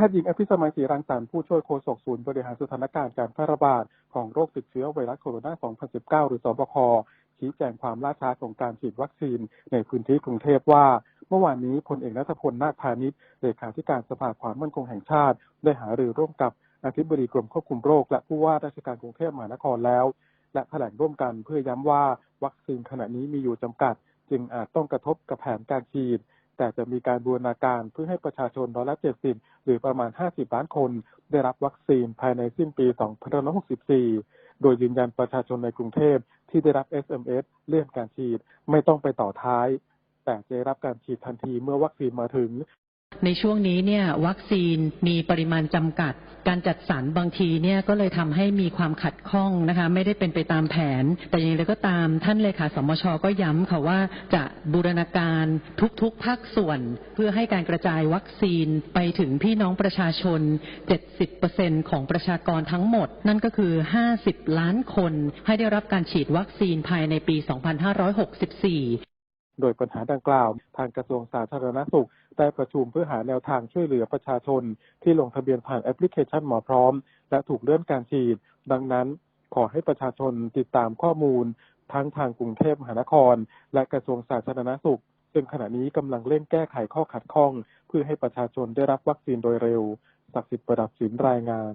พทย์หญิงอภิสมัยศรีรังสรรค์ผู้ช่วยโฆษกศูนย์บริหารสถานการณ์การแพร่ระบาดของโรคติดเชื้อไวรัสโคโรนา 2019 หรือสบค ชี้แจงความล่าช้าของการฉีดวัคซีนในพื้นที่กรุงเทพว่า เมื่อวานนี้พลเอกนัทพลนาคพาณิชย์เลขาธิการสภาความมั่นคงแห่งชาติ ได้หารือร่วมกับอธิบดีกรมควบคุมโรค และผู้ว่าราชการกรุงเทพมหานครแล้ว และแถลงร่วมกันเพื่อย้ำว่าวัคซีนขณะนี้มีอยู่จำกัด จึงอาจต้องกระทบกับแผนการฉีด แต่จะมีการบูรณาการเพื่อให้ประชาชนร้อยละ70หรือประมาณ 50 ล้านคน ได้รับวัคซีนภายในสิ้นปี 2564 โดยยืนยันประชาชนในกรุงเทพที่ได้รับ SMS เลื่อนการฉีดไม่ต้องไปต่อท้าย แต่จะได้รับการฉีดทันทีเมื่อวัคซีนมาถึง ในช่วงนี้เนี่ยวัคซีนมีปริมาณจำกัด การจัดสรรบางทีเนี่ยก็เลยทำให้มีความขัดข้องนะคะไม่ได้เป็นไปตามแผน แต่อย่างไรก็ตามท่านเลขาสมชก็ย้ำค่ะว่าจะบูรณาการทุกๆภาคส่วน เพื่อให้การกระจายวัคซีนไปถึงพี่น้องประชาชน 70%ของประชากรทั้งหมด นั่นก็คือ 50 ล้านคนให้ได้รับการฉีดวัคซีนภายในปี 2564 โดยปัญหาดังกล่าว ทางกระทรวงสาธารณสุข ได้ประชุมเพื่อหาแนวทางช่วยเหลือประชาชน ที่ลงทะเบียนผ่านแอปพลิเคชันหมอพร้อม และถูกเลื่อนการฉีด ดังนั้น ขอให้ประชาชนติดตามข้อมูล ทั้งทางกรุงเทพมหานคร และกระทรวงสาธารณสุข ซึ่งขณะนี้กำลังเร่งแก้ไขข้อขัดข้อง เพื่อให้ประชาชนได้รับวัคซีนโดยเร็วศักดิ์สิทธิ์ประดับสินรายงาน